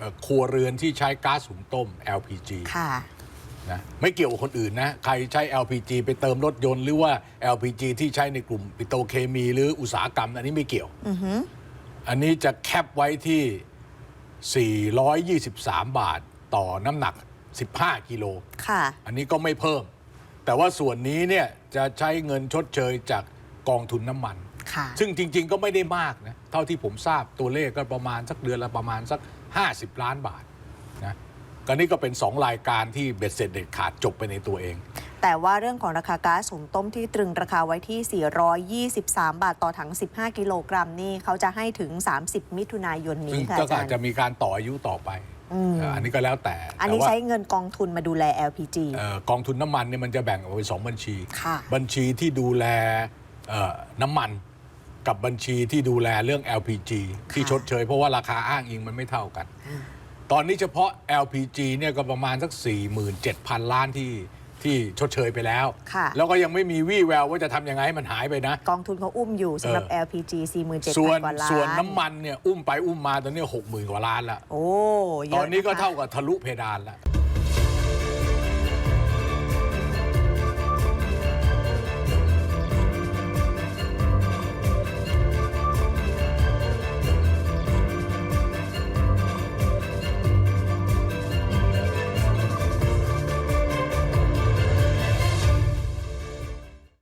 เอ่อครัวเรือนที่ใช้ก๊าซหุงต้ม LPG ค่ะ นะไม่เกี่ยวกับคนอื่นนะ ใครใช้ LPG ไปเติมรถยนต์หรือว่า LPG ที่ใช้ในกลุ่มปิโตรเคมีหรืออุตสาหกรรม อันนี้ไม่เกี่ยว อือหืออันนี้จะแคปไว้ที่ 423 บาทต่อน้ำหนัก 15 กิโล ค่ะ อันนี้ก็ไม่เพิ่ม แต่ว่าส่วนนี้เนี่ยจะใช้เงินชดเชยจากกองทุนน้ำมัน ค่ะ ซึ่งจริง ๆ ก็ไม่ได้มากนะเท่าที่ผมทราบตัวเลขก็ประมาณสักเดือนละประมาณสัก 50 ล้านบาทนะก็นี่ก็เป็น 2 รายการที่เบ็ดเสร็จเด็ดขาดจบไปในตัวเอง แต่ว่าเรื่องของราคาก๊าซหุงต้มที่ตรึงราคาไว้ที่ 423 บาทต่อถัง 15 กิโลกรัมนี่เขาจะให้ถึง 30 มิถุนายนซึ่นี้งค่ะก็อาจาอาจรย์ จะมีการต่ออายุต่อไปอืม เอ่ออันนี้ก็แล้วแต่อันนี้แต่ว่าใช้เงินกองทุนมาดูแล LPG เอ่อกองทุนน้ำมันเนี่ยมันจะแบ่งออกเป็นสองบัญชี ค่ะ บัญชีที่ดูแลเอ่อน้ำมัน กับบัญชีที่ดูแลเรื่อง LPG ที่ค่ะชดเชยเพราะว่าราคาอ้างอิงมันไม่เท่ากัน ตอนนี้เฉพาะ LPG เนี่ยก็ประมาณสัก 47,000 ล้านที่ที่ชดเชยไปแล้วค่ะแล้วก็ยังไม่มีวี่แววว่าจะทำยังไงให้มันหายไปนะ กองทุนเขาอุ้มอยู่สำหรับเออ LPG ส่วน47,000กว่าล้านส่วนน้ำมันเนี่ยอุ้มไปอุ้มมาตอนนี้60,000 กว่าล้านละโอ้เยตอะอนนี้ก็ะคะเท่ากับทะลุเพดานละ